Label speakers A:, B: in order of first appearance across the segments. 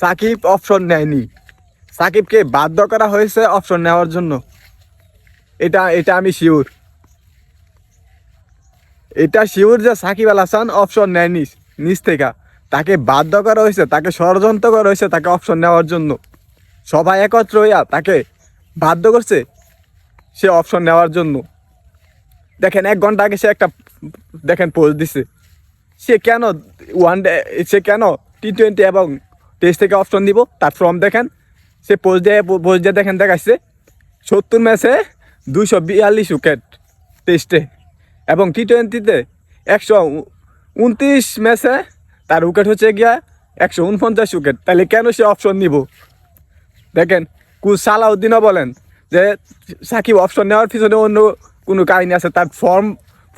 A: Shakib option নেয়নি। সাকিবকে বাধ্য করা হয়েছে অপশন নেওয়ার জন্য। এটা এটা আমি শিওর এটা শিওর যে সাকিব আল হাসান অপশন নেয়নি নিজ থেকে। তাকে বাধ্য করা হয়েছে, তাকে ষড়যন্ত্র করা হয়েছে তাকে অপশন নেওয়ার জন্য। সবাই একত্র হইয়া তাকে বাধ্য করছে সে অপশন নেওয়ার জন্য। দেখেন, এক ঘণ্টা আগে সে একটা, দেখেন পোস্ট দিছে। সে কেন ওয়ান ডে সে কেন টি টোয়েন্টি এবং টেস্ট থেকে অপশন দিব, তার ফর্ম দেখেন, সে পোস্ট দিয়ে পোস্ট দিয়ে দেখেন দেখাচ্ছে সত্তর ম্যাচে দুইশো বিয়াল্লিশ উইকেট টেস্টে এবং টি টোয়েন্টিতে একশো উনত্রিশ ম্যাচে তার উইকেট হচ্ছে গিয়া একশো উনপঞ্চাশ উইকেট তাহলে কেন সে অপশন নিব? দেখেন কু সালাউদ্দিনও বলেন যে, সাকিব অপশন নেওয়ার পিছনে অন্য কোনো কাহিনী আছে, তার ফর্ম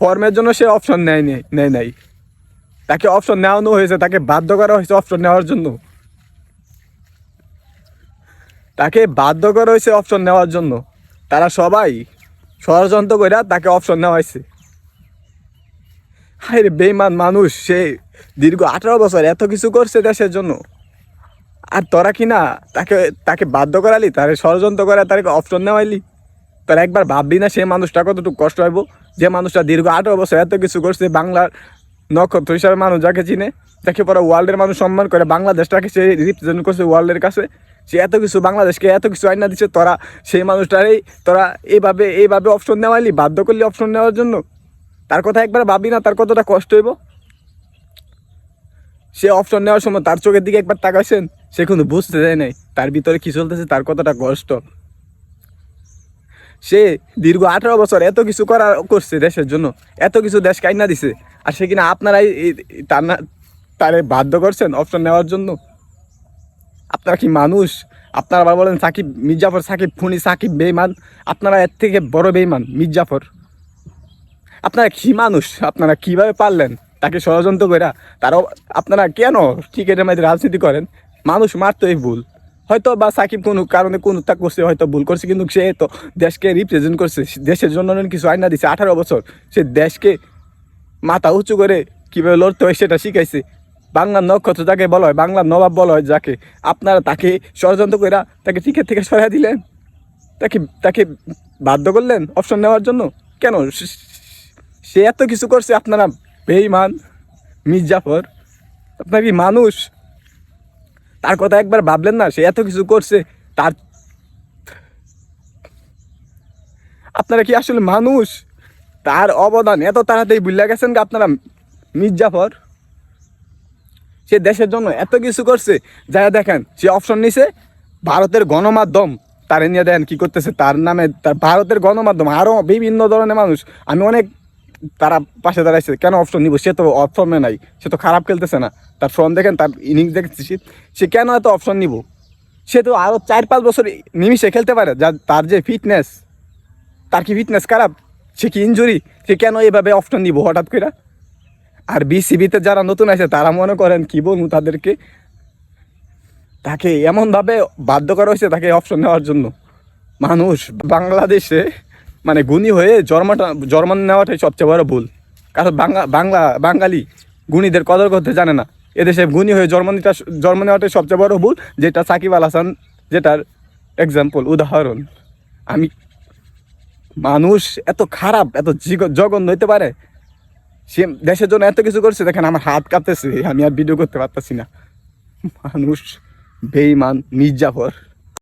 A: ফর্মের জন্য সে অপশন নেয়নি নেয় নাই। তাকে অপশন নেওয়ানো হয়েছে, তাকে বাধ্য করা হয়েছে অপশন নেওয়ার জন্য। তাকে বাধ্য করা হয়েছে অপশন নেওয়ার জন্য। তারা সবাই ষড়যন্ত্র করে তাকে অপশন নেওয়া হয়েছে হায় রে বেইমান মানুষ, সে দীর্ঘ আঠারো বছর এত কিছু করছে দেশের জন্য। আর তোরা কি না তাকে তাকে বাধ্য করালি, তারে ষড়যন্ত্র করে তাকে অপশন নেওয়াইলি? তোরা একবার ভাববি না সে মানুষটা কতটুকু কষ্ট হইব যে মানুষটা দীর্ঘ আঠারো বছর এত কিছু করছে, বাংলার নক্ষত্র হিসাবে মানুষ যাকে চিনে তাকে পরে ওয়ার্ল্ডের মানুষ সম্মান করে বাংলাদেশটাকে সে রিপ্রেজেন্ট করছে ওয়ার্ল্ডের কাছে। সে এত কিছু বাংলাদেশকে এত কিছু আইনা দিচ্ছে তোরা সেই মানুষটারই তোরা এইভাবে এইভাবে অপশন নেওয়াইলি বাধ্য করলি অপশন নেওয়ার জন্য। তার কথা একবার ভাবি না, তার কতটা কষ্ট হইব? সে অপশন নেওয়ার সময় তার চোখের দিকে একবার তাকাইছেন, সে কিন্তু বুঝতে দেয় নাই তার ভিতরে কি চলতেছে, তার কতটা কষ্ট। সে দীর্ঘ আঠারো বছর এত কিছু করা, করছে দেশের জন্য, এত কিছু দেশ কাইনা দিছে, আর সে কিনা আপনারাই তার না তারে বাধ্য করছেন অপশন নেওয়ার জন্য? আপনারা কি মানুষ? আপনারা আবার বলেন সাকিব, মির্জাফর সাকিব ফুনি সাকিব বেইমান আপনারা এর থেকে বড় বেইমান মির্জাফর। আপনারা কি মানুষ? আপনারা কীভাবে পারলেন? তাকে ষড়যন্ত্র করে তারাও, আপনারা কেন ক্রিকেটের মধ্যে রাজনীতি করেন? মানুষ মারতই ভুল। হয়তো বা সাকিব কোনো কারণে কোনো তা করছে, হয়তো ভুল করছে, কিন্তু সে তো দেশকে রিপ্রেজেন্ট করছে। দেশের জন্য কিছু আয়না দিছে। আঠারো বছর সে দেশকে মাথা উঁচু করে কীভাবে লড়তে হয় সেটা শিখাইছে। বাংলার নক্ষত্র যাকে বলা হয়, বাংলার নবাব বলা হয় যাকে, আপনারা তাকে ষড়যন্ত্র করে তাকে ক্রিকেট থেকে সরাই দিলেন? তাকে তাকে বাধ্য করলেন অপশন নেওয়ার জন্য? কেন? সে- এত কিছু করছে, আপনারা বেইমান মির্জাফর, আপনার কি মানুষ? তার কথা একবার ভাবলেন না? সে এত কিছু করছে, তার আপনারা কি আসলে মানুষ? তার অবদান এত তাড়াতাড়ি ভুলে গেছেন আপনারা মির্জাফর? সে দেশের জন্য এত কিছু করছে, যারা দেখেন, সে অপশন নিছে ভারতের গণমাধ্যম। তার নিয়ে দেন কি করতেছে, তার নামে তার ভারতের গণমাধ্যম আরও বিভিন্ন ধরনের মানুষ। আমি অনেক তারা পাশে দাঁড়াইছে, কেন অপশন নিব? সে তো অপশনে নাই, সে তো খারাপ খেলতেছে না। তার ফর্ম দেখেন, তার ইনিংস দেখতেছি, সে কেন এত অপশন নিব? সে তো আরও চার পাঁচ বছর নিমিশে খেলতে পারে, যা তার যে ফিটনেস তার কি ফিটনেস খারাপ? সে কি ইঞ্জুরি সে কেন এভাবে অপশন নিব হঠাৎ করে আর বিসিবিতে যারা নতুন আছে, তারা মনে করেন কি বলব তাদেরকে? তাকে এমনভাবে বাধ্য করা হয়েছে তাকে অপশন নেওয়ার জন্য। মানুষ বাংলাদেশে মানে গুণী হয়ে জন্মটা, জন্ম নেওয়াটাই সবচেয়ে বড় ভুল। কারণ বাংলা বাংলা, বাঙালি গুণীদের কদর করতে জানে না। এদেশে গুণী হয়ে জর্মানিটা জন্ম নেওয়াটাই সবচেয়ে বড় ভুল, যেটা সাকিব আল হাসান, যেটার এক্সাম্পল উদাহরণ। আমি, মানুষ এত খারাপ, এত জঘন্য হইতে পারে সে দেশের জন্য এত কিছু করছে, দেখেন আমার হাত কাঁপতেছে, আমি আর ভিডিও করতে পারতেছি না। মানুষ বেইমান মির্জাফর